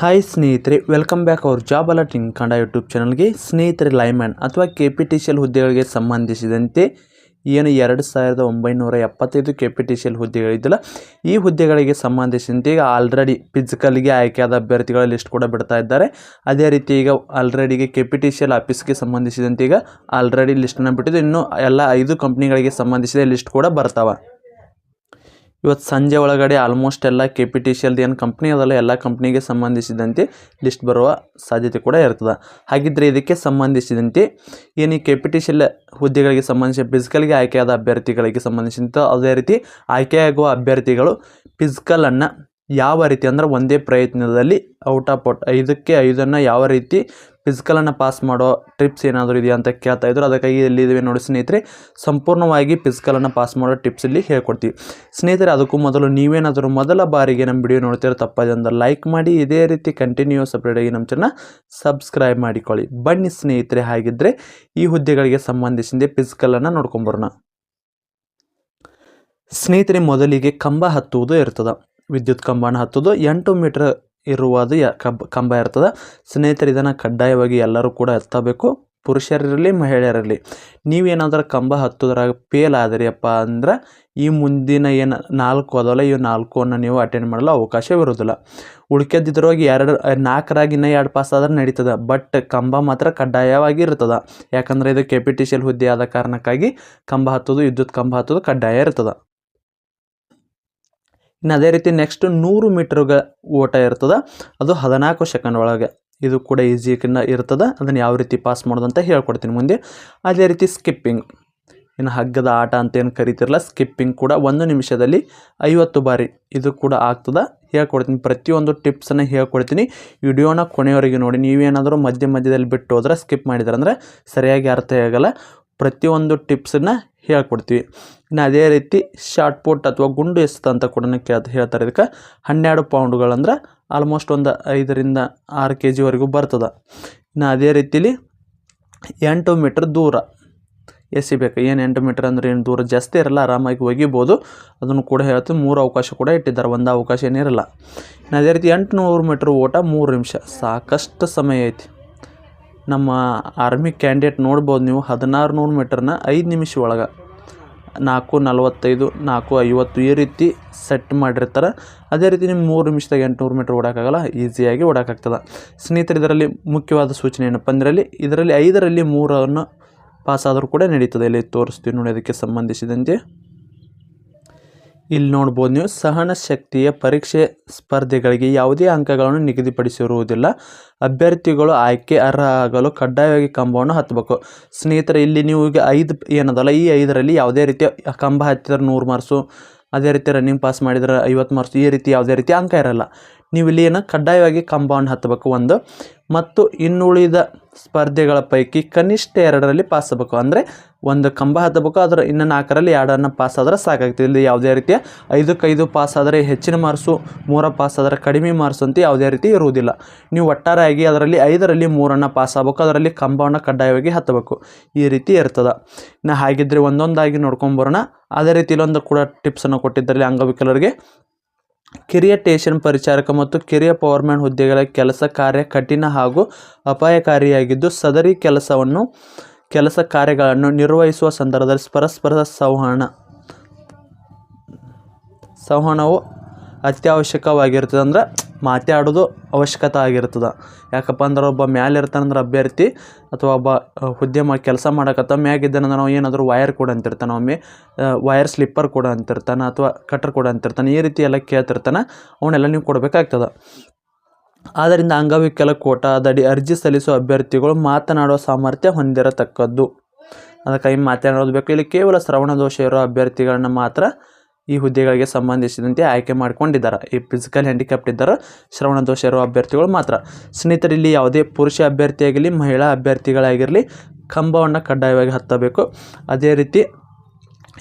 Hi ಸ್ನೇಹಿತರೆ welcome back our job alert in YouTube ಚಾನಲ್ಗೆ ಸ್ನೇಹಿತರೆ ಲೈಮ್ಯಾನ್ ಅಥವಾ K P T C L ಹುದ್ದೆಗಳಿಗೆ ಸಂಬಂಧಿಸಿದಂತೆ ಏನು ಎರಡು ಸಾವಿರದ ಒಂಬೈನೂರ ಎಪ್ಪತ್ತೈದು K P T C L ಹುದ್ದೆಗಳಿದ್ದಲ್ಲ, ಈ ಹುದ್ದೆಗಳಿಗೆ ಸಂಬಂಧಿಸಿದಂತೆ ಈಗ ಆಲ್ರೆಡಿ ಫಿಸಿಕಲ್ಗೆ ಆಯ್ಕೆಯಾದ ಅಭ್ಯರ್ಥಿಗಳ ಲಿಸ್ಟ್ ಕೂಡ ಬಿಡ್ತಾ ಇದ್ದಾರೆ. ಅದೇ ರೀತಿ ಈಗ ಆಲ್ರೆಡಿಗೆ K P T C L ಆಫೀಸ್ಗೆ ಸಂಬಂಧಿಸಿದಂತೆ ಈಗ ಆಲ್ರೆಡಿ ಲಿಸ್ಟನ್ನು ಬಿಟ್ಟಿದ್ದು, ಇನ್ನೂ ಎಲ್ಲ ಐದು ಕಂಪ್ನಿಗಳಿಗೆ ಸಂಬಂಧಿಸಿದ ಲಿಸ್ಟ್ ಕೂಡ ಬರ್ತಾವೆ. ಇವತ್ತು ಸಂಜೆ ಒಳಗಡೆ ಆಲ್ಮೋಸ್ಟ್ ಎಲ್ಲ ಕೆ ಪಿ ಟಿ ಸಿ ಎಲ್ದು ಏನು ಕಂಪ್ನಿ ಅದಲ್ಲ, ಎಲ್ಲ ಕಂಪ್ನಿಗೆ ಸಂಬಂಧಿಸಿದಂತೆ ಲಿಸ್ಟ್ ಬರುವ ಸಾಧ್ಯತೆ ಕೂಡ ಇರ್ತದೆ. ಹಾಗಿದ್ದರೆ ಇದಕ್ಕೆ ಸಂಬಂಧಿಸಿದಂತೆ ಏನು ಈ K P T C L ಹುದ್ದೆಗಳಿಗೆ ಸಂಬಂಧಿಸಿ ಫಿಸಿಕಲ್ಗೆ ಆಯ್ಕೆಯಾದ ಅಭ್ಯರ್ಥಿಗಳಿಗೆ ಸಂಬಂಧಿಸಿದಂತೆ ಅದೇ ರೀತಿ ಆಯ್ಕೆಯಾಗುವ ಅಭ್ಯರ್ಥಿಗಳು ಫಿಸಿಕಲನ್ನು ಯಾವ ರೀತಿ ಅಂದ್ರೆ ಒಂದೇ ಪ್ರಯತ್ನದಲ್ಲಿ ಔಟ್ ಆಫ್ ಔಟ್ ಐದಕ್ಕೆ ಐದನ್ನು ಯಾವ ರೀತಿ ಫಿಸಿಕಲನ್ನು ಪಾಸ್ ಮಾಡೋ ಟಿಪ್ಸ್ ಏನಾದರೂ ಇದೆಯಾ ಅಂತ ಕೇಳ್ತಾ ಇದ್ರು ಅದಕ್ಕಾಗಿ ಎಲ್ಲಿದ್ದೀವಿ ನೋಡಿ ಸ್ನೇಹಿತರೆ. ಸಂಪೂರ್ಣವಾಗಿ ಫಿಸಿಕಲನ್ನು ಪಾಸ್ ಮಾಡೋ ಟಿಪ್ಸ್ ಇಲ್ಲಿ ಹೇಳ್ಕೊಡ್ತೀವಿ. ಸ್ನೇಹಿತರೆ, ಅದಕ್ಕೂ ಮೊದಲು ನೀವೇನಾದರೂ ಮೊದಲ ಬಾರಿಗೆ ನಮ್ಮ ವಿಡಿಯೋ ನೋಡ್ತಿರೋ ತಪ್ಪದೆ ಅಂದ್ರೆ ಲೈಕ್ ಮಾಡಿ, ಇದೇ ರೀತಿ ಕಂಟಿನ್ಯೂಸ್ ಅಪ್ಡೇಟಾಗಿ ನಮ್ಮ ಚೆನ್ನ ಸಬ್ಸ್ಕ್ರೈಬ್ ಮಾಡಿಕೊಳ್ಳಿ. ಬನ್ನಿ ಸ್ನೇಹಿತರೆ ಹಾಗಿದ್ದರೆ ಈ ಹುದ್ದೆಗಳಿಗೆ ಸಂಬಂಧಿಸಿದ ಫಿಸಿಕಲನ್ನು ನೋಡ್ಕೊಂಬರೋಣ ಸ್ನೇಹಿತರೆ, ಮೊದಲಿಗೆ ಕಂಬ ಹತ್ತುವುದು ಇರ್ತದೆ. ವಿದ್ಯುತ್ ಕಂಬನ ಹತ್ತೋದು ಎಂಟು ಮೀಟ್ರ್ ಇರುವುದು ಕಬ್ ಇರ್ತದೆ. ಸ್ನೇಹಿತರೆ, ಇದನ್ನು ಕಡ್ಡಾಯವಾಗಿ ಎಲ್ಲರೂ ಕೂಡ ಎತ್ತಬೇಕು. ಪುರುಷರಿರಲಿ, ಮಹಿಳೆಯರಿರಲಿ. ನೀವೇನಾದರೂ ಕಂಬ ಹತ್ತೋದ್ರಾಗ ಫೇಲ್ ಆದ್ರಿಯಪ್ಪ ಅಂದ್ರೆ, ಈ ಮುಂದಿನ ಏನು ನಾಲ್ಕು ಅದಲ್ಲ ಇವು ನಾಲ್ಕನ್ನು ನೀವು ಅಟೆಂಡ್ ಮಾಡಲು ಅವಕಾಶವಿರುವುದಿಲ್ಲ. ಉಳ್ಕೆದ್ದಿದ್ರೊಳಗೆ ಎರಡು ನಾಲ್ಕರಾಗಿ ಇನ್ನೂ ಎರಡು ಪಾಸ್ ಆದ್ರೆ ನಡೀತದೆ. ಬಟ್ ಕಂಬ ಮಾತ್ರ ಕಡ್ಡಾಯವಾಗಿ ಇರ್ತದೆ. ಯಾಕಂದರೆ ಇದು ಕೆ ಪಿ ಹುದ್ದೆ ಆದ ಕಾರಣಕ್ಕಾಗಿ ಕಂಬ ಹತ್ತೋದು ವಿದ್ಯುತ್ ಕಂಬ ಹತ್ತೋದು ಕಡ್ಡಾಯ ಇರ್ತದೆ. ಇನ್ನು ಅದೇ ರೀತಿ ನೆಕ್ಸ್ಟ್ ನೂರು ಮೀಟ್ರ್ಗೆ ಓಟ ಇರ್ತದೆ. ಅದು ಹದಿನಾಲ್ಕು ಸೆಕೆಂಡ್ ಒಳಗೆ ಇದು ಕೂಡ ಈಸಿ ಇರ್ತದೆ. ಅದನ್ನು ಯಾವ ರೀತಿ ಪಾಸ್ ಮಾಡೋದು ಅಂತ ಹೇಳ್ಕೊಡ್ತೀನಿ ಮುಂದೆ. ಅದೇ ರೀತಿ ಸ್ಕಿಪ್ಪಿಂಗ್ ಇನ್ನು ಹಗ್ಗದ ಆಟ ಅಂತ ಏನು ಕರಿತಿರಲ್ಲ ಸ್ಕಿಪ್ಪಿಂಗ್ ಕೂಡ ಒಂದು ನಿಮಿಷದಲ್ಲಿ ಐವತ್ತು ಬಾರಿ ಇದು ಕೂಡ ಆಗ್ತದೆ. ಹೇಳ್ಕೊಡ್ತೀನಿ, ಪ್ರತಿಯೊಂದು ಟಿಪ್ಸನ್ನು ಹೇಳ್ಕೊಡ್ತೀನಿ. ವಿಡಿಯೋನ ಕೊನೆಯವರೆಗೆ ನೋಡಿ. ನೀವೇನಾದರೂ ಮಧ್ಯ ಮಧ್ಯದಲ್ಲಿ ಬಿಟ್ಟು ಹೋದ್ರೆ ಸ್ಕಿಪ್ ಮಾಡಿದ್ರೆ ಅಂದರೆ ಸರಿಯಾಗಿ ಅರ್ಥ ಆಗಲ್ಲ. ಪ್ರತಿಯೊಂದು ಟಿಪ್ಸನ್ನು ಹೇಳ್ಕೊಡ್ತೀವಿ. ಇನ್ನು ಅದೇ ರೀತಿ ಶಾರ್ಟ್ ಪುಟ್ ಅಥವಾ ಗುಂಡು ಎಸ್ತ ಅಂತ ಕೂಡ ಕೇಳ್ತಾ ಹೇಳ್ತಾರೆ. ಇದಕ್ಕೆ ಹನ್ನೆರಡು ಪೌಂಡ್ಗಳಂದ್ರೆ ಆಲ್ಮೋಸ್ಟ್ ಒಂದು ಐದರಿಂದ ಆರು ಕೆ ಜಿವರೆಗೂ ಬರ್ತದೆ. ಇನ್ನು ಅದೇ ರೀತಿಲಿ ಎಂಟು ಮೀಟ್ರ್ ದೂರ ಎಸಿಬೇಕು. ಏನು ಎಂಟು ಮೀಟ್ರ್ ಅಂದರೆ ಏನು? ದೂರ ಜಾಸ್ತಿ ಇರಲ್ಲ, ಆರಾಮಾಗಿ ಒಗಿಬೋದು. ಅದನ್ನು ಕೂಡ ಹೇಳ್ತೀವಿ. ಮೂರು ಅವಕಾಶ ಕೂಡ ಇಟ್ಟಿದ್ದಾರೆ. ಒಂದು ಅವಕಾಶ ಏನಿರಲ್ಲ. ಇನ್ನು ಅದೇ ರೀತಿ ಎಂಟುನೂರು ಮೀಟ್ರ್ ಓಟ ಮೂರು ನಿಮಿಷ. ಸಾಕಷ್ಟು ಸಮಯ ಐತಿ. ನಮ್ಮ ಆರ್ಮಿ ಕ್ಯಾಂಡಿಡೇಟ್ ನೋಡ್ಬೋದು ನೀವು ಹದಿನಾರು ನೂರು ಮೀಟ್ರನ್ನ ಐದು ನಿಮಿಷ ಒಳಗೆ. ನಾಲ್ಕು ನಲವತ್ತೈದು, ನಾಲ್ಕು ಐವತ್ತು ಈ ರೀತಿ ಸೆಟ್ ಮಾಡಿರ್ತಾರೆ. ಅದೇ ರೀತಿ ನಿಮ್ಮ ಮೂರು ನಿಮಿಷದಾಗ ಎಂಟುನೂರು ಮೀಟ್ರ್ ಓಡೋಕ್ಕಾಗಲ್ಲ ಈಸಿಯಾಗಿ ಓಡೋಕ್ಕಾಗ್ತದೆ ಸ್ನೇಹಿತರೆ, ಇದರಲ್ಲಿ ಮುಖ್ಯವಾದ ಸೂಚನೆ ಏನಪ್ಪ ಅಂದ್ರಲ್ಲಿ ಇದರಲ್ಲಿ ಐದರಲ್ಲಿ ಮೂರನ್ನು ಪಾಸ್ ಆದರೂ ಕೂಡ ನಡೀತದೆ. ಇಲ್ಲಿ ತೋರಿಸ್ತೀವಿ ನೋಡಿ ಅದಕ್ಕೆ ಸಂಬಂಧಿಸಿದಂತೆ. ಇಲ್ಲಿ ನೋಡ್ಬೋದು ನೀವು ಸಹನ ಶಕ್ತಿಯ ಪರೀಕ್ಷೆ ಸ್ಪರ್ಧೆಗಳಿಗೆ ಯಾವುದೇ ಅಂಕಗಳನ್ನು ನಿಗದಿಪಡಿಸಿರುವುದಿಲ್ಲ. ಅಭ್ಯರ್ಥಿಗಳು ಆಯ್ಕೆ ಅರ್ಹ ಆಗಲು ಕಡ್ಡಾಯವಾಗಿ ಕಂಬವನ್ನು ಹತ್ತಬೇಕು. ಸ್ನೇಹಿತರೆ, ಇಲ್ಲಿ ನೀವು ಈಗ ಐದು ಏನದಲ್ಲ, ಈ ಐದರಲ್ಲಿ ಯಾವುದೇ ರೀತಿಯ ಕಂಬ ಹತ್ತಿದ್ರೆ ನೂರು ಮಾರ್ಸು ಅದೇ ರೀತಿ ರನ್ನಿಂಗ್ ಪಾಸ್ ಮಾಡಿದ್ರೆ ಐವತ್ತು ಮಾರ್ಕ್ಸ್, ಈ ರೀತಿ ಯಾವುದೇ ರೀತಿ ಅಂಕ ಇರಲ್ಲ. ನೀವು ಇಲ್ಲಿ ಏನು ಕಡ್ಡಾಯವಾಗಿ ಕಂಬವನ್ನು ಹತ್ತಬೇಕು ಒಂದು. ಮತ್ತು ಇನ್ನುಳಿದ ಸ್ಪರ್ಧೆಗಳ ಪೈಕಿ ಕನಿಷ್ಠ ಎರಡರಲ್ಲಿ ಪಾಸ್ ಆಗಬೇಕು. ಅಂದರೆ ಒಂದು ಕಂಬ ಹತ್ತಬೇಕು, ಅದರ ಇನ್ನು ನಾಲ್ಕರಲ್ಲಿ ಎರಡನ್ನು ಪಾಸ್ ಆದರೆ ಸಾಕಾಗ್ತದೆ. ಇಲ್ಲಿ ಯಾವುದೇ ರೀತಿಯ ಐದಕ್ಕೈದು ಪಾಸ್ ಆದರೆ ಹೆಚ್ಚಿನ ಮಾರ್ಕ್ಸು ಮೂರ ಪಾಸ್ ಆದರೆ ಕಡಿಮೆ ಮಾರ್ಕ್ಸ್ ಅಂತ ಯಾವುದೇ ರೀತಿ ಇರುವುದಿಲ್ಲ. ನೀವು ಒಟ್ಟಾರೆಯಾಗಿ ಅದರಲ್ಲಿ ಐದರಲ್ಲಿ ಮೂರನ್ನು ಪಾಸ್ ಆಗಬೇಕು, ಅದರಲ್ಲಿ ಕಂಬವನ್ನು ಕಡ್ಡಾಯವಾಗಿ ಹತ್ತಬೇಕು. ಈ ರೀತಿ ಇರ್ತದೆ. ಇನ್ನು ಹಾಗಿದ್ದರೆ ಒಂದೊಂದಾಗಿ ನೋಡ್ಕೊಂಬರೋಣ ಅದೇ ರೀತಿ ಇಲ್ಲೊಂದು ಕೂಡ ಟಿಪ್ಸನ್ನು ಕೊಟ್ಟಿದ್ದರಲ್ಲಿ ಅಂಗವಿಕಲರಿಗೆ. ಕಿರಿಯ ಟೇಷನ್ ಪರಿಚಾರಕ ಮತ್ತು ಕಿರಿಯ ಪವರ್ಮ್ಯಾನ್ ಹುದ್ದೆಗಳ ಕೆಲಸ ಕಾರ್ಯ ಕಠಿಣ ಹಾಗೂ ಅಪಾಯಕಾರಿಯಾಗಿದ್ದು, ಸದರಿ ಕೆಲಸವನ್ನು, ಕೆಲಸ ಕಾರ್ಯಗಳನ್ನು ನಿರ್ವಹಿಸುವ ಸಂದರ್ಭದಲ್ಲಿ ಪರಸ್ಪರ ಸಂವಹನ, ಸಂವಹನವು ಅತ್ಯವಶ್ಯಕವಾಗಿರ್ತದೆ ಅಂದ್ರೆ ಮಾತಾಡೋದು ಅವಶ್ಯಕತೆ ಆಗಿರ್ತದೆ. ಯಾಕಪ್ಪ ಅಂದ್ರೆ ಒಬ್ಬ ಮ್ಯಾಲೆ ಇರ್ತಾನಂದ್ರೆ ಅಭ್ಯರ್ಥಿ ಅಥವಾ ಒಬ್ಬ ಹುದ್ದೆ ಮಾ ಕೆಲಸ ಮಾಡಕತ್ತ ಮ್ಯಾಗಿದ್ದಾನಂದ್ರೆ ನಾವು ಏನಾದರೂ ವೈರ್ ಕೂಡ ಅಂತಿರ್ತಾನೆ. ಒಮ್ಮೆ ವೈರ್ ಸ್ಲಿಪ್ಪರ್ ಕೂಡ ಅಂತಿರ್ತಾನೆ ಅಥವಾ ಕಟ್ರ್ ಕೂಡ ಅಂತಿರ್ತಾನೆ. ಈ ರೀತಿ ಎಲ್ಲ ಕೇಳ್ತಿರ್ತಾನೆ. ಅವನ್ನೆಲ್ಲ ನೀವು ಕೊಡಬೇಕಾಗ್ತದೆ. ಆದ್ದರಿಂದ ಅಂಗವಿಕಲ ಕೋಟಾದಡಿ ಅರ್ಜಿ ಸಲ್ಲಿಸುವ ಅಭ್ಯರ್ಥಿಗಳು ಮಾತನಾಡುವ ಸಾಮರ್ಥ್ಯ ಹೊಂದಿರತಕ್ಕದ್ದು. ಅದಕ್ಕಾಗಿ ಮಾತನಾಡೋದು ಬೇಕು. ಇಲ್ಲಿ ಕೇವಲ ಶ್ರವಣ ದೋಷ ಇರೋ ಅಭ್ಯರ್ಥಿಗಳನ್ನ ಮಾತ್ರ ಈ ಹುದ್ದೆಗಳಿಗೆ ಸಂಬಂಧಿಸಿದಂತೆ ಆಯ್ಕೆ ಮಾಡ್ಕೊಂಡಿದ್ದಾರೆ. ಈ ಫಿಸಿಕಲ್ ಹ್ಯಾಂಡಿಕ್ಯಾಪ್ಟ್ ಇದ್ದಾರೆ ಶ್ರವಣ ದೋಷ ಇರುವ ಅಭ್ಯರ್ಥಿಗಳು ಮಾತ್ರ. ಸ್ನೇಹಿತರಿಲ್ಲಿ ಯಾವುದೇ ಪುರುಷ ಅಭ್ಯರ್ಥಿಯಾಗಿರಲಿ, ಮಹಿಳಾ ಅಭ್ಯರ್ಥಿಗಳಾಗಿರಲಿ, ಕಂಬವನ್ನು ಕಡ್ಡಾಯವಾಗಿ ಹತ್ತಬೇಕು. ಅದೇ ರೀತಿ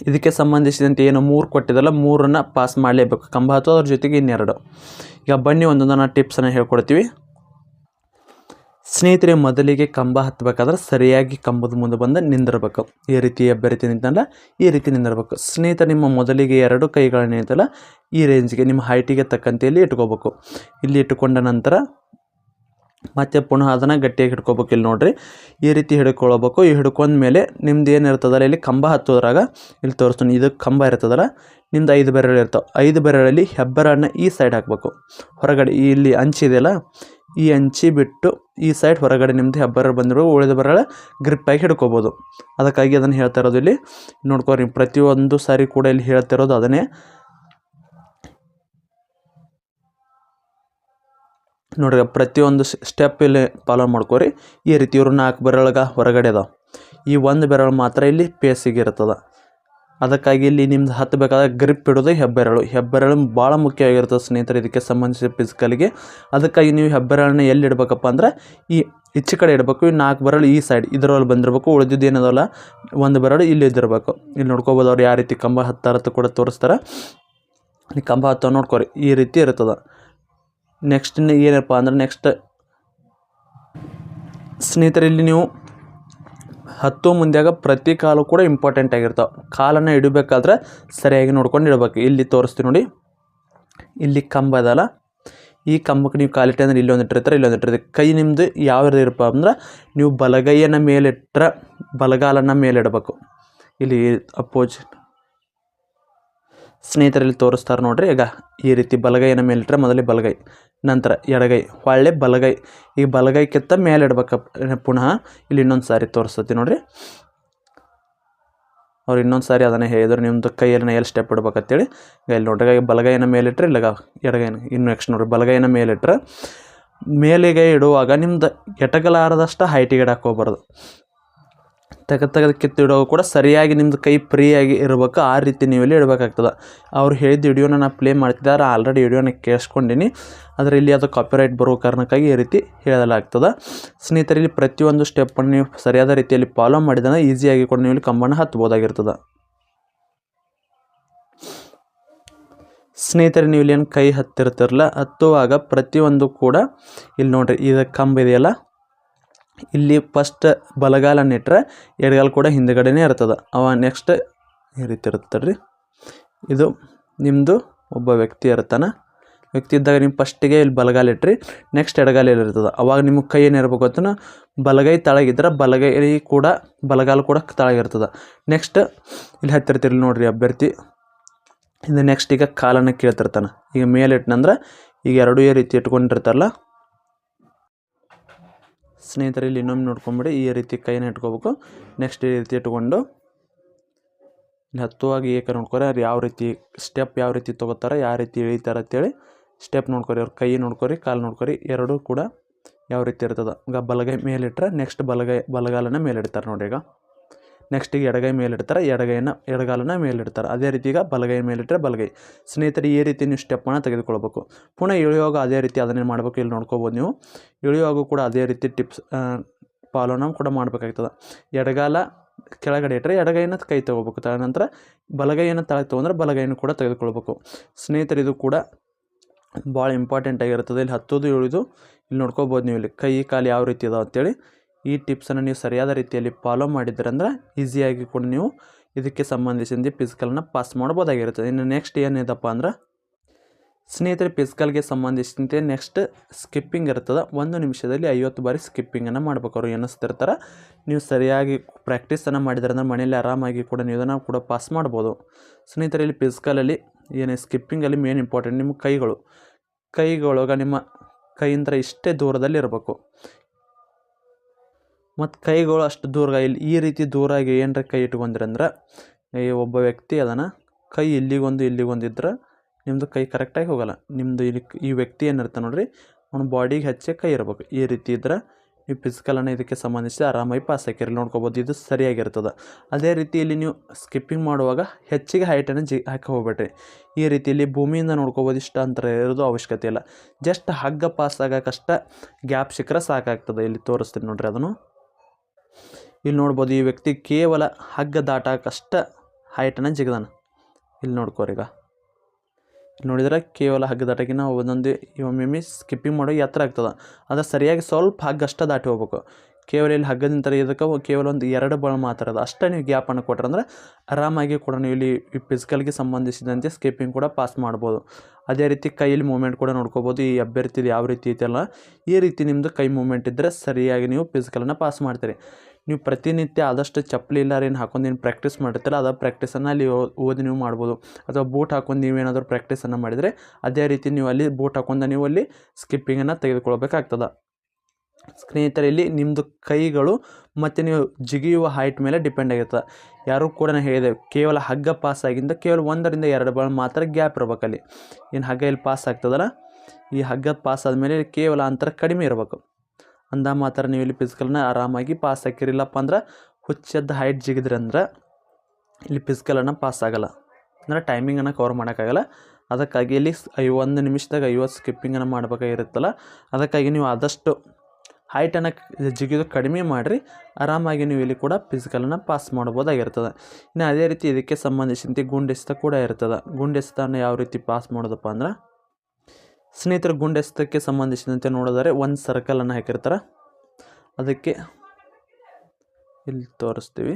ಇದಕ್ಕೆ ಸಂಬಂಧಿಸಿದಂತೆ ಏನು ಮೂರು ಕೊಟ್ಟಿದ್ದಲ್ಲ, ಮೂರನ್ನು ಪಾಸ್ ಮಾಡಲೇಬೇಕು. ಕಂಬ ಹತ್ತು ಅದ್ರ ಜೊತೆಗೆ ಇನ್ನೆರಡು. ಈಗ ಬನ್ನಿ ಒಂದೊಂದನ್ನು ಟಿಪ್ಸನ್ನು ಹೇಳ್ಕೊಡ್ತೀವಿ. ಸ್ನೇಹಿತರೆ, ಮೊದಲಿಗೆ ಕಂಬ ಹತ್ತಬೇಕಾದ್ರೆ ಸರಿಯಾಗಿ ಕಂಬದ ಮುಂದೆ ಬಂದು ನಿಂದಿರಬೇಕು. ಈ ರೀತಿ ಅಭ್ಯರ್ಥಿ ನಿಂತಲ್ಲ ಈ ರೀತಿ ನಿಂದಿರಬೇಕು. ಸ್ನೇಹಿತರೆ, ನಿಮ್ಮ ಮೊದಲಿಗೆ ಎರಡು ಕೈಗಳನ್ನ ಇದಲ್ಲ ಈ ರೇಂಜ್ಗೆ ನಿಮ್ಮ ಹೈಟಿಗೆ ತಕ್ಕಂತೆ ಇಲ್ಲಿ ಇಟ್ಕೋಬೇಕು. ಇಲ್ಲಿ ಇಟ್ಟುಕೊಂಡ ನಂತರ ಮತ್ತು ಪುನಃ ಅದನ್ನು ಗಟ್ಟಿಯಾಗಿ ಹಿಡ್ಕೋಬೇಕು. ಇಲ್ಲಿ ನೋಡಿರಿ, ಈ ರೀತಿ ಹಿಡ್ಕೊಳ್ಬೇಕು. ಈ ಹಿಡ್ಕೊಂಡ ಮೇಲೆ ನಿಮ್ದು ಏನು ಇರ್ತದಲ್ಲ, ಇಲ್ಲಿ ಕಂಬ ಹತ್ತೋದ್ರಾಗ ಇಲ್ಲಿ ತೋರಿಸ್ತೀನಿ. ಇದು ಕಂಬ ಇರ್ತದಲ್ಲ, ನಿಮ್ದು ಐದು ಬೆರಳು ಇರ್ತಾವೆ. ಐದು ಬೆರಳಲ್ಲಿ ಹೆಬ್ಬರನ್ನ ಈ ಸೈಡ್ ಹಾಕಬೇಕು. ಹೊರಗಡೆ ಇಲ್ಲಿ ಅಂಚಿದೆಯಲ್ಲ ಈ ಹಂಚಿ ಬಿಟ್ಟು ಈ ಸೈಡ್ ಹೊರಗಡೆ ನಿಮ್ದು ಹೆಬ್ಬರ ಬಂದಿರೋ ಉಳಿದ ಬರಳ ಗ್ರಿಪ್ಪಾಗಿ ಹಿಡ್ಕೋಬೋದು. ಅದಕ್ಕಾಗಿ ಅದನ್ನು ಹೇಳ್ತಾ ಇರೋದು ಇಲ್ಲಿ. ನೋಡ್ಕೋರಿ ಪ್ರತಿಯೊಂದು ಸಾರಿ ಕೂಡ ಇಲ್ಲಿ ಹೇಳ್ತಾ ಇರೋದು ಅದನ್ನೇ. ನೋಡ್ರಿ, ಪ್ರತಿಯೊಂದು ಸ್ಟೆಪ್ ಇಲ್ಲಿ ಫಾಲೋ ಮಾಡ್ಕೋರಿ ಈ ರೀತಿ ಇವರು ನಾಲ್ಕು ಬೆರಳಗ ಹೊರಗಡೆ ಅದಾವೆ. ಈ ಒಂದು ಬೆರಳು ಮಾತ್ರ ಇಲ್ಲಿ ಪೇಸಿಗೆ ಇರ್ತದೆ. ಅದಕ್ಕಾಗಿ ಇಲ್ಲಿ ನಿಮ್ದು ಹತ್ತಬೇಕಾದ ಗ್ರಿಪ್ ಇಡೋದು ಹೆಬ್ಬೆರಳು. ಹೆಬ್ಬೆರಳು ಭಾಳ ಮುಖ್ಯವಾಗಿರ್ತದೆ ಸ್ನೇಹಿತರೆ, ಇದಕ್ಕೆ ಸಂಬಂಧಿಸಿದ ಫಿಸಿಕಲ್ಗೆ ಅದಕ್ಕಾಗಿ ನೀವು ಹೆಬ್ಬೆರಳನ್ನ ಎಲ್ಲಿ ಇಡಬೇಕಪ್ಪ ಅಂದ್ರೆ, ಈ ಹೆಚ್ಚು ಕಡೆ ಇಡಬೇಕು, ಈ ನಾಲ್ಕು ಬರಳು ಈ ಸೈಡ್ ಇದರಲ್ಲಿ ಬಂದಿರಬೇಕು, ಉಳಿದಿದ್ದು ಏನದಲ್ಲ, ಒಂದು ಬರಳು ಇಲ್ಲಿ ಇದ್ದಿರಬೇಕು. ಇಲ್ಲಿ ನೋಡ್ಕೋಬೋದು ಅವ್ರು ಯಾವ ರೀತಿ ಕಂಬ ಹತ್ತಾರತ್ತು ಕೂಡ ತೋರಿಸ್ತಾರೆ. ಈ ಕಂಬ ಹತ್ತ ನೋಡ್ಕೊರಿ, ಈ ರೀತಿ ಇರ್ತದೆ. ನೆಕ್ಸ್ಟ್ ಏನಪ್ಪ ಅಂದ್ರೆ ನೆಕ್ಸ್ಟ್ ಸ್ನೇಹಿತರೆ, ಇಲ್ಲಿ ನೀವು ಹತ್ತು ಮುಂದ್ಯಾಗ ಪ್ರತಿ ಕಾಲು ಕೂಡ ಇಂಪಾರ್ಟೆಂಟ್ ಆಗಿರ್ತಾವೆ. ಕಾಲನ್ನು ಇಡಬೇಕಾದ್ರೆ ಸರಿಯಾಗಿ ನೋಡ್ಕೊಂಡು ಇಡಬೇಕು. ಇಲ್ಲಿ ತೋರಿಸ್ತೀವಿ ನೋಡಿ. ಇಲ್ಲಿ ಕಂಬ ಅದಲ್ಲ. ಈ ಕಂಬಕ್ಕೆ ನೀವು ಕಾಲಿಟ್ಟೆ ಅಂದ್ರೆ ಇಲ್ಲಿ ಒಂದು ಇಟ್ಟಿರ್ತಾರೆ, ಇಲ್ಲಿ ಒಂದು ಇಟ್ಟಿರ್ತಾರೆ. ಕೈ ನಿಮ್ಮದು ಯಾವ ಇರಪ್ಪ ಅಂದ್ರೆ ನೀವು ಬಲಗೈಯನ್ನು ಮೇಲಿಟ್ಟರೆ ಬಲಗಾಲನ್ನು ಮೇಲಿಡಬೇಕು. ಇಲ್ಲಿ ಅಪೋಸಿಟ್ ಸ್ನೇಹಿತರಲ್ಲಿ ತೋರಿಸ್ತಾರೆ ನೋಡ್ರಿ. ಈಗ ಈ ರೀತಿ ಬಲಗೈಯನ್ನು ಮೇಲಿಟ್ಟರೆ ಮೊದಲೇ ಬಲಗೈ. ನಂತರ ಎಡಗೈ ಹೊಳ್ಳೆ ಬಲಗೈ. ಈ ಬಲಗೈ ಕೆತ್ತ ಮೇಲೆ ಇಡ್ಬೇಕಪ್ಪ ಪುನಃ ಇಲ್ಲಿ ಇನ್ನೊಂದು ಸಾರಿ ತೋರಿಸ್ತತಿ ನೋಡಿರಿ. ಅವ್ರು ಇನ್ನೊಂದು ಸಾರಿ ಅದನ್ನೇ ಹೇಳಿದ್ರು. ನಿಮ್ಮದು ಕೈಯಲ್ಲಿ ಎಲ್ಲಿ ಸ್ಟೆಪ್ ಇಡ್ಬೇಕಂತೇಳಿ. ಇಲ್ಲಿ ನೋಡ್ರಿ ಬಲಗೈನ ಮೇಲಿಟ್ರೆ ಇಲ್ಲಗ ಎಡಗೈನ, ಇನ್ನು ನೆಕ್ಸ್ಟ್ ನೋಡ್ರಿ. ಬಲಗೈನ ಮೇಲಿಟ್ರೆ ಮೇಲಿಗೆ ಇಡುವಾಗ ನಿಮ್ದು ಎಟಗಲಾರದಷ್ಟು ಹೈಟಿಗೆ ಇಡಕ್ಕೆ ಹೋಗ್ಬಾರ್ದು. ತೆಗೆದು ತೆಗೆದು ಕಿತ್ತಿಡೋ ಕೂಡ ಸರಿಯಾಗಿ ನಿಮ್ಮದು ಕೈ ಫ್ರೀಯಾಗಿ ಇರಬೇಕು, ಆ ರೀತಿ ನೀವು ಇಲ್ಲಿ ಇಡಬೇಕಾಗ್ತದೆ. ಅವ್ರು ಹೇಳಿದ ವಿಡಿಯೋನ ನಾನು ಪ್ಲೇ ಮಾಡ್ತಿದ್ದಾರೆ ಆಲ್ರೆಡಿ ವಿಡಿಯೋನ ಕೇಳಿಸ್ಕೊಂಡಿನಿ. ಆದರೆ ಇಲ್ಲಿ ಅದು ಕಾಪಿರೈಟ್ ಬರೋ ಕಾರಣಕ್ಕಾಗಿ ಈ ರೀತಿ ಹೇಳಲಾಗ್ತದೆ. ಸ್ನೇಹಿತರೆ, ಇಲ್ಲಿ ಪ್ರತಿಯೊಂದು ಸ್ಟೆಪ್ಪನ್ನು ನೀವು ಸರಿಯಾದ ರೀತಿಯಲ್ಲಿ ಫಾಲೋ ಮಾಡಿದಾಗ ಈಸಿಯಾಗಿ ಕೂಡ ನೀವು ಇಲ್ಲಿ ಕಂಬನ ಹತ್ಬೋದಾಗಿರ್ತದೆ ಸ್ನೇಹಿತರೆ, ನೀವು ಇಲ್ಲಿ ಏನು ಕೈ ಹತ್ತಿರ್ತಿರಲ್ಲ ಹತ್ತುವಾಗ ಪ್ರತಿಯೊಂದು ಕೂಡ ಇಲ್ಲಿ ನೋಡ್ರಿ ಇದು ಕಂಬ ಇದೆಯಲ್ಲ? ಇಲ್ಲಿ ಫಸ್ಟ್ ಬಲಗಾಲನ್ನು ಇಟ್ಟರೆ ಎಡಗಾಲ ಕೂಡ ಹಿಂದುಗಡೆನೇ ಇರ್ತದೆ. ಅವ ನೆಕ್ಸ್ಟ್ ಈ ರೀತಿ ಇರುತ್ತೆ ರೀ ಇದು ನಿಮ್ಮದು ಒಬ್ಬ ವ್ಯಕ್ತಿ ಇರ್ತಾನೆ. ವ್ಯಕ್ತಿ ಇದ್ದಾಗ ನೀವು ಫಸ್ಟಿಗೆ ಇಲ್ಲಿ ಬಲಗಾಲ ಇಟ್ರಿ ನೆಕ್ಸ್ಟ್ ಎಡಗಾಲ ಇರ್ತದೆ. ಅವಾಗ ನಿಮ್ಮ ಕೈ ಏನಿರ್ಬೇಕು ಅಂತನ ಬಲಗೈ ತಳಗಿದ್ರೆ ಬಲಗೈ ಕೂಡ ಬಲಗಾಲ ಕೂಡ ತಳಗಿರ್ತದೆ ನೆಕ್ಸ್ಟ್ ಇಲ್ಲಿ ಹತ್ತಿರ್ತಿರ್ಲಿ ನೋಡಿರಿ ಅಭ್ಯರ್ಥಿ. ಇದು ನೆಕ್ಸ್ಟ್ ಈಗ ಕಾಲನ್ನು ಕೇಳ್ತಿರ್ತಾನೆ. ಈಗ ಮೇಲೆ ಇಟ್ನಂದ್ರೆ ಈಗ ಎರಡೂ ಏ ರೀತಿ ಇಟ್ಕೊಂಡಿರ್ತಾರಲ್ಲ ಸ್ನೇಹಿತರೆ ಇಲ್ಲಿ ಇನ್ನೊಮ್ಮೆ ನೋಡ್ಕೊಂಬಿಡಿ, ಈ ರೀತಿ ಕೈನ ಇಟ್ಕೋಬೇಕು. ನೆಕ್ಸ್ಟ್ ಈ ರೀತಿ ಇಟ್ಕೊಂಡು, ಇಲ್ಲಿ ಹತ್ತುವಾಗ ಏಕ ನೋಡ್ಕೊರಿ, ಅವ್ರು ಯಾವ ರೀತಿ ಸ್ಟೆಪ್ ಯಾವ ರೀತಿ ತೊಗೋತಾರೆ, ಯಾವ ರೀತಿ ಇಳಿತಾರೆ ಅಂತೇಳಿ ಸ್ಟೆಪ್ ನೋಡ್ಕೊರಿ, ಅವ್ರ ಕೈ ನೋಡ್ಕೊರಿ, ಕಾಲು ನೋಡ್ಕೊರಿ, ಎರಡೂ ಕೂಡ ಯಾವ ರೀತಿ ಇರ್ತದೆ, ಈಗ ಬಲಗೈ ಮೇಲಿಟ್ರೆ ನೆಕ್ಸ್ಟ್ ಬಲಗೈ, ಬಲಗಾಲನ ಮೇಲಿಡ್ತಾರೆ ನೋಡಿ ಈಗ ನೆಕ್ಸ್ಟ್ ಈಗ ಎಡಗೈ ಮೇಲಿಡ್ತಾರೆ, ಎಡಗೈನ, ಎಡಗಾಲನ್ನ ಮೇಲಿಡ್ತಾರೆ. ಅದೇ ರೀತಿ ಈಗ ಬಲಗೈ ಮೇಲಿಟ್ಟರೆ ಬಲಗೈ. ಸ್ನೇಹಿತರೆ, ಈ ರೀತಿ ನೀವು ಸ್ಟೆಪ್ಪನ್ನು ತೆಗೆದುಕೊಳ್ಬೇಕು. ಪುನಃ ಇಳಿಯುವಾಗ ಅದೇ ರೀತಿ ಅದನ್ನೇನು ಮಾಡಬೇಕು ಇಲ್ಲಿ ನೋಡ್ಕೋಬೋದು ನೀವು. ಇಳಿಯುವಾಗ ಕೂಡ ಅದೇ ರೀತಿ ಟಿಪ್ಸ್ ಫಾಲೋನ ಕೂಡ ಮಾಡಬೇಕಾಗ್ತದೆ. ಎಡಗಾಲ ಕೆಳಗಡೆ ಇಟ್ಟರೆ ಎಡಗೈನ ಕೈ ತಗೋಬೇಕು. ತದನಂತರ ಬಲಗೈಯನ್ನು ತಳಗೆ ತೊಗೊಂಡ್ರೆ ಬಲಗೈನ ಕೂಡ ತೆಗೆದುಕೊಳ್ಬೇಕು. ಸ್ನೇಹಿತರೆ, ಇದು ಕೂಡ ಭಾಳ ಇಂಪಾರ್ಟೆಂಟ್ ಆಗಿರ್ತದೆ. ಇಲ್ಲಿ ಹತ್ತೋದು ಇಳಿದು ಇಲ್ಲಿ ನೋಡ್ಕೋಬೋದು ನೀವು ಇಲ್ಲಿ. ಕೈ, ಕಾಲು ಯಾವ ರೀತಿ ಇದಾವೆ ಅಂತೇಳಿ ಈ ಟಿಪ್ಸನ್ನು ನೀವು ಸರಿಯಾದ ರೀತಿಯಲ್ಲಿ ಫಾಲೋ ಮಾಡಿದ್ರಂದ್ರೆ ಈಸಿಯಾಗಿ ಕೂಡ ನೀವು ಇದಕ್ಕೆ ಸಂಬಂಧಿಸಿದ ಫಿಸಿಕಲ್ನ ಪಾಸ್ ಮಾಡ್ಬೋದಾಗಿರುತ್ತೆ ಇನ್ನು ನೆಕ್ಸ್ಟ್ ಏನಿದಪ್ಪ ಅಂದ್ರೆ ಸ್ನೇಹಿತರೆ ಫಿಸಿಕಲ್ಗೆ ಸಂಬಂಧಿಸಿದಂತೆ ನೆಕ್ಸ್ಟ್ ಸ್ಕಿಪ್ಪಿಂಗ್ ಇರ್ತದೆ. ಒಂದು ನಿಮಿಷದಲ್ಲಿ ಐವತ್ತು ಬಾರಿ ಸ್ಕಿಪ್ಪಿಂಗನ್ನು ಮಾಡ್ಬೇಕು. ಅವರು ಎನಿಸ್ತಿರ್ತಾರೆ ನೀವು ಸರಿಯಾಗಿ ಪ್ರಾಕ್ಟೀಸನ್ನು ಮಾಡಿದ್ರಂದ್ರೆ ಮನೆಯಲ್ಲಿ ಆರಾಮಾಗಿ ಕೂಡ ನೀವು ಇದನ್ನು ಕೂಡ ಪಾಸ್ ಮಾಡ್ಬೋದು. ಸ್ನೇಹಿತರೆ, ಇಲ್ಲಿ ಫಿಸಿಕಲಲ್ಲಿ ಏನೇ ಸ್ಕಿಪ್ಪಿಂಗಲ್ಲಿ ಮೇನ್ ಇಂಪಾರ್ಟೆಂಟ್ ನಿಮ್ಮ ಕೈಗಳು. ಕೈಗಳೊಳಗೆ ನಿಮ್ಮ ಕೈಯಿಂದ ಇಷ್ಟೇ ದೂರದಲ್ಲಿ ಇರಬೇಕು ಮತ್ತು ಕೈಗಳು ಅಷ್ಟು ದೂರ, ಇಲ್ಲಿ ಈ ರೀತಿ ದೂರಾಗಿ ಏನರ ಕೈ ಇಟ್ಕೊಂಡ್ರಂದ್ರೆ ಈ ಒಬ್ಬ ವ್ಯಕ್ತಿ ಅದನ್ನು ಕೈ ಇಲ್ಲಿಗೊಂದು ಇಲ್ಲಿಗೊಂದು ಇದ್ರೆ ನಿಮ್ಮದು ಕೈ ಕರೆಕ್ಟಾಗಿ ಹೋಗಲ್ಲ. ನಿಮ್ಮದು ಇಲ್ಲಿ ಈ ವ್ಯಕ್ತಿ ಏನಿರ್ತಾನೆ ನೋಡಿರಿ, ಅವ್ನ ಬಾಡಿಗೆ ಹೆಚ್ಚೆ ಕೈ ಇರ್ಬೇಕು. ಈ ರೀತಿ ಇದ್ರೆ ನೀವು ಫಿಸಿಕಲನ್ನು ಇದಕ್ಕೆ ಸಂಬಂಧಿಸಿ ಆರಾಮಾಗಿ ಪಾಸ್ ಹಾಕಿರಿ ನೋಡ್ಕೋಬೋದು, ಇದು ಸರಿಯಾಗಿರ್ತದೆ. ಅದೇ ರೀತಿ ಇಲ್ಲಿ ನೀವು ಸ್ಕಿಪ್ಪಿಂಗ್ ಮಾಡುವಾಗ ಹೆಚ್ಚಿಗೆ ಹೈಟನ್ನು ಜಿ, ಹಾಕಿ ಹೋಗ್ಬೇಡ್ರಿ. ಈ ರೀತಿಯಲ್ಲಿ ಭೂಮಿಯಿಂದ ನೋಡ್ಕೋಬೋದು, ಇಷ್ಟ ಅಂತರ ಇರೋದು ಅವಶ್ಯಕತೆ ಇಲ್ಲ. ಜಸ್ಟ್ ಹಗ್ಗ ಪಾಸ್ ಆಗೋಕ್ಕಷ್ಟ ಗ್ಯಾಪ್ ಸಿಕ್ಕರೆ ಸಾಕಾಗ್ತದೆ, ಇಲ್ಲಿ ತೋರಿಸ್ತೀನಿ ನೋಡ್ರಿ ಅದನ್ನು. ಇಲ್ಲಿ ನೋಡ್ಬೋದು ಈ ವ್ಯಕ್ತಿ ಕೇವಲ ಹಗ್ಗ ದಾಟಕ್ಕಷ್ಟ ಹೈಟನ್ನು ಜಿಗದಾನ. ಇಲ್ಲಿ ನೋಡ್ಕೋರಿ ಈಗ. ಇಲ್ಲಿ ನೋಡಿದ್ರೆ ಕೇವಲ ಹಗ್ಗ ದಾಟಕಿನ ಒಂದೊಂದು ಒಮ್ಮೊಮ್ಮೆ ಸ್ಕಿಪ್ಪಿಂಗ್ ಮಾಡೋ ಎತ್ತರ ಆಗ್ತದೆ. ಅದು ಸರಿಯಾಗಿ ಸ್ವಲ್ಪ ಹಗ್ಗ ದಾಟಿ ಹೋಗ್ಬೇಕು. ಕೇವಲ ಇಲ್ಲಿ ಹಗ್ಗದಿಂದ ತೆರೆಯೋದಕ್ಕೆ ಕೇವಲ ಒಂದು ಎರಡು ಬಳ ಮಾತ್ರ ಅದು. ಅಷ್ಟೇ ನೀವು ಗ್ಯಾಪನ್ನು ಕೊಟ್ರೆ ಅಂದರೆ ಆರಾಮಾಗಿ ಕೂಡ ನೀವು ಇಲ್ಲಿ ಫಿಸಿಕಲ್ಗೆ ಸಂಬಂಧಿಸಿದಂತೆ ಸ್ಕಿಪ್ಪಿಂಗ್ ಕೂಡ ಪಾಸ್ ಮಾಡ್ಬೋದು. ಅದೇ ರೀತಿ ಕೈಯಲ್ಲಿ ಮೂಮೆಂಟ್ ಕೂಡ ನೋಡ್ಕೋಬೋದು. ಈ ಅಭ್ಯರ್ಥಿದು ಯಾವ ರೀತಿ ಐತಲ್ಲ ಈ ರೀತಿ ನಿಮ್ಮದು ಕೈ ಮೂಮೆಂಟ್ ಇದ್ದರೆ ಸರಿಯಾಗಿ ನೀವು ಫಿಸಿಕಲನ್ನು ಪಾಸ್ ಮಾಡ್ತೀರಿ. ನೀವು ಪ್ರತಿನಿತ್ಯ ಆದಷ್ಟು ಚಪ್ಪಲಿ ಇಲ್ಲ ಏನು ಹಾಕೊಂಡು ಏನು ಪ್ರಾಕ್ಟೀಸ್ ಮಾಡಿರ್ತೀರ ಅದ ಪ್ರಾಕ್ಟೀಸನ್ನು ಅಲ್ಲಿ ಓದಿ ನೀವು ಮಾಡ್ಬೋದು. ಅಥವಾ ಬೂಟ್ ಹಾಕೊಂಡು ನೀವೇನಾದರೂ ಪ್ರಾಕ್ಟೀಸನ್ನು ಮಾಡಿದರೆ, ಅದೇ ರೀತಿ ನೀವು ಅಲ್ಲಿ ಬೂಟ್ ಹಾಕೊಂಡು ನೀವು ಅಲ್ಲಿ ಸ್ಕಿಪ್ಪಿಂಗನ್ನು ತೆಗೆದುಕೊಳ್ಬೇಕಾಗ್ತದೆ. ಸ್ನೇಹಿತರೆ ಇಲ್ಲಿ ನಿಮ್ಮದು ಕೈಗಳು ಮತ್ತು ನೀವು ಜಿಗಿಯುವ ಹೈಟ್ ಮೇಲೆ ಡಿಪೆಂಡ್ ಆಗಿರ್ತದೆ. ಯಾರು ಕೂಡ ನಾನು ಹೇಳಿದೆ, ಕೇವಲ ಹಗ್ಗ ಪಾಸ್ ಆಗಿಂದ ಕೇವಲ ಒಂದರಿಂದ ಎರಡು ಬಾಲ್ ಮಾತ್ರ ಗ್ಯಾಪ್ ಇರ್ಬೇಕಲ್ಲಿ. ಏನು ಹಗ್ಗ ಇಲ್ಲಿ ಪಾಸ್ ಆಗ್ತದಲ್ಲ? ಈ ಹಗ್ಗ ಪಾಸ್ ಆದಮೇಲೆ ಕೇವಲ ಅಂತರ ಕಡಿಮೆ ಇರಬೇಕು. ಅಂದ ಮಾತ್ರ ನೀವು ಇಲ್ಲಿ ಫಿಸಿಕಲ್ನ ಆರಾಮಾಗಿ ಪಾಸ್ ಹಾಕಿರಿಲ್ಲಪ್ಪ ಅಂದ್ರೆ ಹುಚ್ಚೆದ್ದ ಹೈಟ್ ಜಿಗಿದ್ರೆ ಅಂದ್ರೆ ಇಲ್ಲಿ ಫಿಸಿಕಲನ್ನು ಪಾಸ್ ಆಗೋಲ್ಲ. ಅಂದರೆ ಟೈಮಿಂಗನ್ನು ಕವರ್ ಮಾಡೋಕ್ಕಾಗಲ್ಲ ಅದಕ್ಕಾಗಿ ಇಲ್ಲಿ ಐ ಒಂದು ನಿಮಿಷದಾಗ ಐವತ್ತು ಸ್ಕಿಪ್ಪಿಂಗನ್ನು ಮಾಡಬೇಕಾಗಿರುತ್ತಲ್ಲ. ಅದಕ್ಕಾಗಿ ನೀವು ಆದಷ್ಟು ಹೈಟನ್ನು ಜಿಗಿದು ಕಡಿಮೆ ಮಾಡಿರಿ. ಆರಾಮಾಗಿ ನೀವು ಇಲ್ಲಿ ಕೂಡ ಫಿಸಿಕಲನ್ನು ಪಾಸ್ ಮಾಡ್ಬೋದಾಗಿರ್ತದೆ ಇನ್ನು ಅದೇ ರೀತಿ ಇದಕ್ಕೆ ಸಂಬಂಧಿಸಿದಂತೆ ಗುಂಡೆಸ್ತ ಕೂಡ ಇರ್ತದೆ. ಗುಂಡೆಸ್ತನ ಯಾವ ರೀತಿ ಪಾಸ್ ಮಾಡೋದಪ್ಪ ಅಂದ್ರೆ, ಸ್ನೇಹಿತರ ಗುಂಡೆಸ್ತಕ್ಕೆ ಸಂಬಂಧಿಸಿದಂತೆ ನೋಡಿದರೆ ಒಂದು ಸರ್ಕಲನ್ನು ಹಾಕಿರ್ತಾರೆ. ಅದಕ್ಕೆ ಇಲ್ಲಿ ತೋರಿಸ್ತೀವಿ.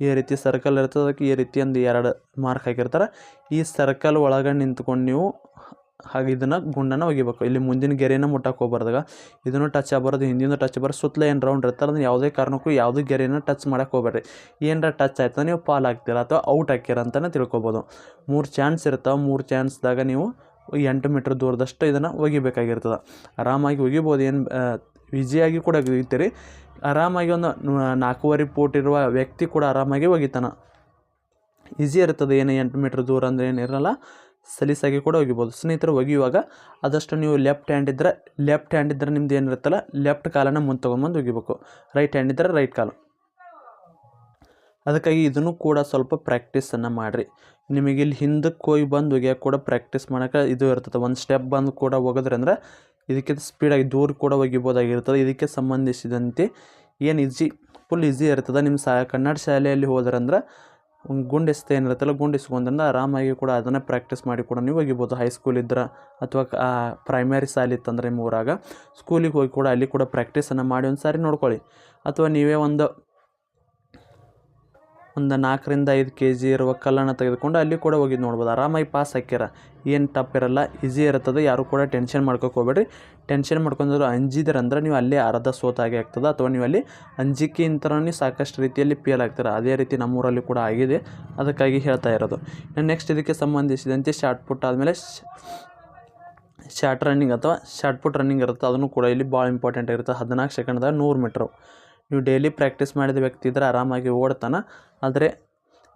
ಈ ರೀತಿ ಸರ್ಕಲ್ ಇರ್ತದೆ. ಅದಕ್ಕೆ ಈ ರೀತಿ ಒಂದು ಎರಡು ಮಾರ್ಕ್ ಹಾಕಿರ್ತಾರೆ. ಈ ಸರ್ಕಲ್ ಒಳಗೆ ನಿಂತ್ಕೊಂಡು ನೀವು ಹಾಗೆ ಇದನ್ನು ಗುಂಡನ್ನು ಒಗಿಬೇಕು. ಇಲ್ಲಿ ಮುಂದಿನ ಗೆರೆನ ಮುಟ್ಟಕ್ಕೆ ಹೋಗ್ಬಾರ್ದಾಗ ಇದನ್ನು ಟಚ್ ಆಗಬಾರ್ದು ಹಿಂದಿನ ಟಚ್ ಬರೋ ಸುತ್ತಲೇ ಏನು ರೌಂಡ್ ಇರ್ತಾರೆ ಅದನ್ನ ಯಾವುದೇ ಕಾರಣಕ್ಕೂ ಯಾವುದೇ ಗೆರೆನ ಟಚ್ ಮಾಡೋಕ್ಕೆ ಹೋಗ್ಬೇಡ್ರಿ. ಏನರ ಟಚ್ ಆಯ್ತು ನೀವು ಪಾಲ್ ಆಗ್ತೀರ ಅಥವಾ ಔಟ್ ಹಾಕ್ತೀರ ಅಂತಲೇ ತಿಳ್ಕೊಬೋದು. ಮೂರು ಚಾನ್ಸ್ ಇರ್ತಾವೆ ಮೂರು ಚಾನ್ಸ್ದಾಗ ನೀವು ಎಂಟು ಮೀಟ್ರ್ ದೂರದಷ್ಟು ಇದನ್ನು ಒಗಿಬೇಕಾಗಿರ್ತದೆ. ಆರಾಮಾಗಿ ಒಗಿಬೋದು. ಏನು ಈಸಿಯಾಗಿ ಕೂಡ ಒಗಿತೀರಿ. ಆರಾಮಾಗಿ ಒಂದು ನಾಲ್ಕೂವರೆ ಫೂಟ್ ಇರುವ ವ್ಯಕ್ತಿ ಕೂಡ ಆರಾಮಾಗಿ ಒಗಿತಾನೆ. ಈಸಿ ಇರ್ತದೆ. ಏನು ಎಂಟು ಮೀಟ್ರ್ ದೂರ ಅಂದರೆ ಏನಿರಲ್ಲ ಸಲೀಸಾಗಿ ಕೂಡ ಒಗಿಬೋದು. ಸ್ನೇಹಿತರು, ಒಗೆಯುವಾಗ ಆದಷ್ಟು ನೀವು ಲೆಫ್ಟ್ ಹ್ಯಾಂಡ್ ಇದ್ದರೆ ಲೆಫ್ಟ್ ಹ್ಯಾಂಡ್ ಇದ್ದರೆ ನಿಮ್ದು ಏನಿರುತ್ತಲ್ಲ, ಲೆಫ್ಟ್ ಕಾಲನ್ನು ಮುಂದೆ ತೊಗೊಂಬಂದು ಒಗಿಬೇಕು. ರೈಟ್ ಹ್ಯಾಂಡ್ ಇದ್ದರೆ ರೈಟ್ ಕಾಲು. ಅದಕ್ಕಾಗಿ ಇದನ್ನು ಕೂಡ ಸ್ವಲ್ಪ ಪ್ರಾಕ್ಟೀಸನ್ನು ಮಾಡಿರಿ. ನಿಮಗೆ ಇಲ್ಲಿ ಹಿಂದಕ್ಕೆ ಹೋಗಿ ಬಂದು ಒಗ್ಯಾಕೆ ಕೂಡ ಪ್ರಾಕ್ಟೀಸ್ ಮಾಡೋಕೆ ಇದು ಇರ್ತದೆ. ಒಂದು ಸ್ಟೆಪ್ ಬಂದು ಕೂಡ ಹೋಗೋದ್ರೆ ಅಂದರೆ ಇದಕ್ಕೆ ಸ್ಪೀಡಾಗಿ ದೂರ ಕೂಡ ಒಗಿಬೋದಾಗಿರ್ತದೆ ಇದಕ್ಕೆ ಸಂಬಂಧಿಸಿದಂತೆ ಏನು ಈಜಿ ಫುಲ್ ಈಸಿ ಇರ್ತದೆ. ನಿಮ್ಮ ಸಾ, ಕನ್ನಡ ಶಾಲೆಯಲ್ಲಿ ಹೋದ್ರಂದ್ರೆ ಒಂದು ಗುಂಡು ಎಸ್ತ ಏನಿರುತ್ತಲ್ಲ ಗುಂಡಿಸ್ಕೊಂಡ್ರಿಂದ ಆರಾಮಾಗಿ ಕೂಡ ಅದನ್ನೇ ಪ್ರಾಕ್ಟೀಸ್ ಮಾಡಿ ಕೂಡ ನೀವು ಒಗಿಬೋದು ಹೈಸ್ಕೂಲ್ ಇದ್ರೆ ಅಥವಾ ಪ್ರೈಮರಿ ಶಾಲೆ ಇತ್ತಂದ್ರೆ ನಿಮ್ಮ ಊರಾಗ. ಸ್ಕೂಲಿಗೆ ಹೋಗಿ ಕೂಡ ಅಲ್ಲಿ ಕೂಡ ಪ್ರಾಕ್ಟೀಸನ್ನು ಮಾಡಿ ಒಂದು ಸಾರಿ ನೋಡ್ಕೊಳ್ಳಿ. ಅಥವಾ ನೀವೇ ಒಂದು ಒಂದು ನಾಲ್ಕರಿಂದ ಐದು ಕೆ ಜಿ ಇರುವ ಕಲ್ಲನ್ನು ತೆಗೆದುಕೊಂಡು ಅಲ್ಲಿ ಕೂಡ ಹೋಗಿದ್ದು ನೋಡ್ಬೋದು. ಆರಾಮಾಗಿ ಪಾಸ್ ಹಾಕ್ಯಾರ. ಏನು ಟಪ್ ಇರಲ್ಲ ಈಸಿ ಇರ್ತದೆ. ಯಾರು ಕೂಡ ಟೆನ್ಷನ್ ಮಾಡ್ಕೋಕೆ ಹೋಗ್ಬೇಡ್ರಿ. ಟೆನ್ಷನ್ ಮಾಡ್ಕೊಂಡ್ರು ಅಂಜಿದ್ರಂದ್ರೆ ನೀವು ಅಲ್ಲಿ ಅರ್ಧ ಸೋತಾಗೆ ಆಗ್ತದೆ. ಅಥವಾ ನೀವು ಅಲ್ಲಿ ಅಂಜಿಕೆಯಿಂತನೇ ಸಾಕಷ್ಟು ರೀತಿಯಲ್ಲಿ ಫೇಲ್ ಆಗ್ತೀರ. ಅದೇ ರೀತಿ ನಮ್ಮೂರಲ್ಲಿ ಕೂಡ ಆಗಿದೆ. ಅದಕ್ಕಾಗಿ ಹೇಳ್ತಾ ಇರೋದು. ನೆಕ್ಸ್ಟ್ ಇದಕ್ಕೆ ಸಂಬಂಧಿಸಿದಂತೆ ಶಾರ್ಟ್ ಪುಟ್ ಆದಮೇಲೆ ಶಾರ್ಟ್ ರನ್ನಿಂಗ್ ಅಥವಾ ಶಾರ್ಟ್ ಪುಟ್ ರನ್ನಿಂಗ್ ಇರುತ್ತೆ. ಅದನ್ನು ಕೂಡ ಇಲ್ಲಿ ಭಾಳ ಇಂಪಾರ್ಟೆಂಟ್ ಆಗಿರುತ್ತೆ. ಹದಿನಾಲ್ಕು ಸೆಕೆಂಡ್ದಾಗ ನೂರು ಮೀಟ್ರು ನೀವು ಡೈಲಿ ಪ್ರಾಕ್ಟೀಸ್ ಮಾಡಿದ ವ್ಯಕ್ತಿ ಇದ್ದರೆ ಆರಾಮಾಗಿ ಓಡ್ತಾನೆ. ಆದರೆ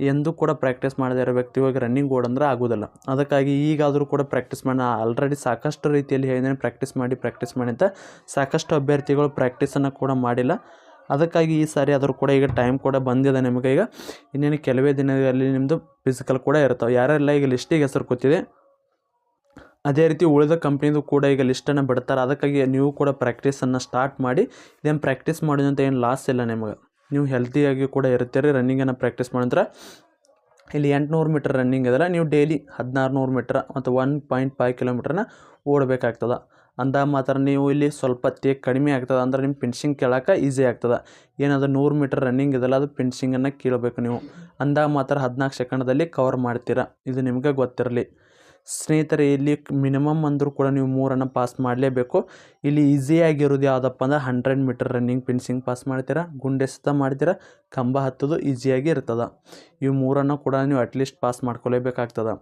ಎಂದೂ ಕೂಡ ಪ್ರಾಕ್ಟೀಸ್ ಮಾಡದೇ ಇರೋ ವ್ಯಕ್ತಿ ಹೋಗಿ ರನ್ನಿಂಗ್ ಓಡಂದ್ರೆ ಆಗೋದಿಲ್ಲ. ಅದಕ್ಕಾಗಿ ಈಗಾದರೂ ಕೂಡ ಪ್ರಾಕ್ಟೀಸ್ ಮಾಡಿ ಆಲ್ರೆಡಿ ಸಾಕಷ್ಟು ರೀತಿಯಲ್ಲಿ ಹೇಳಿದ್ದೇನೆ ಪ್ರಾಕ್ಟೀಸ್ ಮಾಡಿ ಪ್ರಾಕ್ಟೀಸ್ ಮಾಡಿ ಅಂತ ಸಾಕಷ್ಟು ಅಭ್ಯರ್ಥಿಗಳು ಪ್ರಾಕ್ಟೀಸನ್ನು ಕೂಡ ಮಾಡಿಲ್ಲ. ಅದಕ್ಕಾಗಿ ಈ ಸಾರಿ ಆದರೂ ಕೂಡ ಈಗ ಟೈಮ್ ಕೂಡ ಬಂದಿದೆ ನಿಮಗೆ. ಈಗ ಇನ್ನೇನು ಕೆಲವೇ ದಿನಗಳಲ್ಲಿ ನಿಮ್ಮದು ಫಿಸಿಕಲ್ ಕೂಡ ಇರ್ತಾವೆ. ಯಾರೆಲ್ಲ ಈಗ ಲಿಸ್ಟಿಗೆ ಹೆಸರು ಕೂತಿದೆ ಅದೇ ರೀತಿ ಉಳಿದ ಕಂಪ್ನಿದು ಕೂಡ ಈಗ ಲಿಸ್ಟನ್ನು ಬಿಡ್ತಾರೆ. ಅದಕ್ಕಾಗಿ ನೀವು ಕೂಡ ಪ್ರಾಕ್ಟೀಸನ್ನು ಸ್ಟಾರ್ಟ್ ಮಾಡಿ, ಇದೇನು ಪ್ರಾಕ್ಟೀಸ್ ಮಾಡಿದಂಥ ಏನು ಲಾಸ್ ಇಲ್ಲ ನಿಮಗೆ. ನೀವು ಹೆಲ್ತಿಯಾಗಿ ಕೂಡ ಇರ್ತೀರಿ ರನ್ನಿಂಗನ್ನು ಪ್ರಾಕ್ಟೀಸ್ ಮಾಡಿದ್ರೆ. ಇಲ್ಲಿ ಎಂಟುನೂರು ಮೀಟ್ರ್ ರನ್ನಿಂಗ್ ಇದೆಲ್ಲ ನೀವು ಡೈಲಿ ಹದಿನಾರು ನೂರು ಮೀಟ್ರ್ ಮತ್ತು ಒನ್ ಪಾಯಿಂಟ್ ಫೈವ್ ಕಿಲೋಮೀಟ್ರನ್ನ ಓಡಬೇಕಾಗ್ತದೆ. ಅಂದ ಮಾತ್ರ ನೀವು ಇಲ್ಲಿ ಸ್ವಲ್ಪ ತೇಗ್ ಕಡಿಮೆ ಆಗ್ತದೆ, ಅಂದ್ರೆ ನಿಮ್ಮ ಫಿನಿಶಿಂಗ್ ಕೇಳೋಕೆ ಈಸಿ ಆಗ್ತದೆ. ಏನದು ನೂರು ಮೀಟ್ರ್ ರನ್ನಿಂಗ್ ಇದೆಲ್ಲ ಅದು ಪಿನ್ಶಿಂಗನ್ನು ಕೀಳಬೇಕು ನೀವು. ಅಂದಾಗ ಮಾತ್ರ ಹದಿನಾಲ್ಕು ಸೆಕೆಂಡಲ್ಲಿ ಕವರ್ ಮಾಡ್ತೀರಾ. ಇದು ನಿಮಗೆ ಗೊತ್ತಿರಲಿ. ಸ್ನೇಹಿತರೆ, ಇಲ್ಲಿ ಮಿನಿಮಮ್ ಅಂದರೂ ಕೂಡ ನೀವು ಮೂರನ್ನು ಪಾಸ್ ಮಾಡಲೇಬೇಕು. ಇಲ್ಲಿ ಈಸಿಯಾಗಿರೋದು ಯಾವುದಪ್ಪ ಅಂದ್ರೆ ಹಂಡ್ರೆಡ್ ಮೀಟರ್ ರನ್ನಿಂಗ್ ಪಿನ್ಸಿಂಗ್ ಪಾಸ್ ಮಾಡ್ತೀರಾ? ಗುಂಡೆಸ್ತ ಮಾಡ್ತೀರಾ? ಕಂಬ ಹತ್ತೋದು ಈಸಿಯಾಗಿ ಇರ್ತದೆ. ಇವು ಮೂರನ್ನು ಕೂಡ ನೀವು ಅಟ್ಲೀಸ್ಟ್ ಪಾಸ್ ಮಾಡ್ಕೊಲೇಬೇಕಾಗ್ತದೆ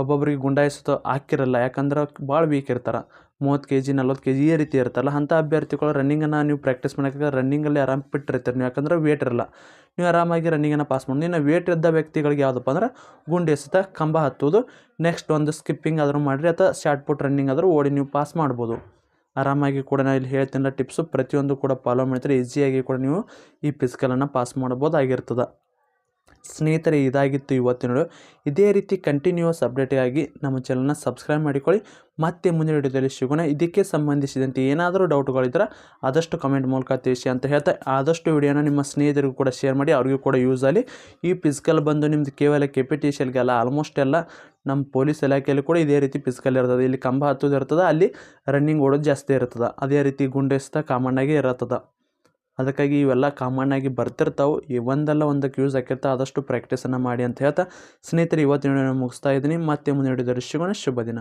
ಒಬ್ಬೊಬ್ರಿಗೆ ಗುಂಡಾಯಿಸೋದು ಹಾಕಿರಲ್ಲ, ಯಾಕಂದ್ರೆ ಭಾಳ ವೀಕ್ ಇರ್ತಾರೆ. ಮೂವತ್ತು ಕೆ ಜಿ ನಲ್ವತ್ತು ಕೆ ಜಿ ಈ ರೀತಿ ಇರುತ್ತಲ್ಲ, ಅಂಥ ಅಭ್ಯರ್ಥಿಗಳು ರನ್ನಿಂಗನ್ನು ನೀವು ಪ್ರಾಕ್ಟೀಸ್ ಮಾಡೋಕೆ ರನ್ನಿಂಗಲ್ಲಿ ಆರಾಮ್ ಬಿಟ್ಟಿರ್ತೀರಿ ಇರ್ತೀರಿ ನೀವು. ಯಾಕಂದ್ರೆ ವೇಟ್ ಇರಲ್ಲ. ನೀವು ಆರಾಮಾಗಿ ರನ್ನಿಂಗನ್ನು ಪಾಸ್ ಮಾಡಿ ಇನ್ನು ವೇಟ್ ಇದ್ದ ವ್ಯಕ್ತಿಗಳಿಗೆ ಯಾವುದಪ್ಪ ಅಂದ್ರೆ ಗುಂಡಿ ಎಸೆತ ಕಂಬ ಹತ್ತುವುದು ನೆಕ್ಸ್ಟ್ ಒಂದು ಸ್ಕಿಪ್ಪಿಂಗ್ ಆದರೂ ಮಾಡಿರಿ, ಅಥವಾ ಶಾರ್ಟ್ ಪುಟ್ ರನ್ನಿಂಗ್ ಆದರೂ ಓಡಿ ನೀವು ಪಾಸ್ ಮಾಡ್ಬೋದು. ಆರಾಮಾಗಿ ಕೂಡ ನಾನು ಇಲ್ಲಿ ಹೇಳ್ತೀನಲ್ಲ ಟಿಪ್ಸು ಪ್ರತಿಯೊಂದು ಕೂಡ ಫಾಲೋ ಮಾಡಿದರೆ ಈಸಿಯಾಗಿ ಕೂಡ ನೀವು ಈ ಫಿಸಿಕಲನ್ನು ಪಾಸ್ ಮಾಡ್ಬೋದಾಗಿರ್ತದೆ ಸ್ನೇಹಿತರೆ, ಇದಾಗಿತ್ತು ಇವತ್ತಿನ ಇದೇ ರೀತಿ ಕಂಟಿನ್ಯೂಸ್ ಆಗಿ ನಮ್ಮ ಚಾನಲ್ನ ಸಬ್ಸ್ಕ್ರೈಬ್ ಮಾಡಿಕೊಳ್ಳಿ. ಮತ್ತೆ ಮುಂದಿನ ವಿಡಿಯೋದಲ್ಲಿ ಸಿಗೋಣ. ಇದಕ್ಕೆ ಸಂಬಂಧಿಸಿದಂತೆ ಏನಾದರೂ ಡೌಟ್ಗಳಿದ್ರೆ ಆದಷ್ಟು ಕಮೆಂಟ್ ಮೂಲಕ ತಿಳಿಸಿ ಅಂತ ಹೇಳ್ತಾ. ಆದಷ್ಟು ವಿಡಿಯೋನ ನಿಮ್ಮ ಸ್ನೇಹಿತರಿಗೂ ಕೂಡ ಶೇರ್ ಮಾಡಿ, ಅವ್ರಿಗೂ ಕೂಡ ಯೂಸ್ ಆಗಲಿ. ಈ ಫಿಸಿಕಲ್ ಬಂದು ನಿಮ್ಮದು ಕೇವಲ ಕೆ ಪಿ ಟಿ ಆಲ್ಮೋಸ್ಟ್ ಎಲ್ಲ ನಮ್ಮ ಪೊಲೀಸ್ ಇಲಾಖೆಯಲ್ಲಿ ಕೂಡ ಇದೇ ರೀತಿ ಫಿಸಿಕಲ್ ಇರ್ತದೆ. ಇಲ್ಲಿ ಕಂಬ ಹತ್ತೋದು ಇರ್ತದೆ, ಅಲ್ಲಿ ರನ್ನಿಂಗ್ ಓಡೋದು ಜಾಸ್ತಿ ಇರ್ತದೆ. ಅದೇ ರೀತಿ ಗುಂಡೆಸ್ತ ಕಾಮನ್ ಆಗಿ ಇರತ್ತದ. ಅದಕ್ಕಾಗಿ ಇವೆಲ್ಲ ಕಾಮನ್ ಆಗಿ ಬರ್ತಿರ್ತಾವೆ. ಈ ಒಂದಲ್ಲ ಒಂದಕ್ಕೆ ಯೂಸ್ ಆಕಿರ್ತಾವೆ, ಆದಷ್ಟು ಪ್ರಾಕ್ಟೀಸನ್ನು ಮಾಡಿ ಅಂತ ಹೇಳ್ತಾ, ಸ್ನೇಹಿತರೆ, ಇವತ್ತಿನ ಮುಗಿಸ್ತಾ ಇದ್ದೀನಿ. ಮತ್ತೆ ಮುಂದಿನ ಸಿಗೋಣ ಶುಭ ದಿನ.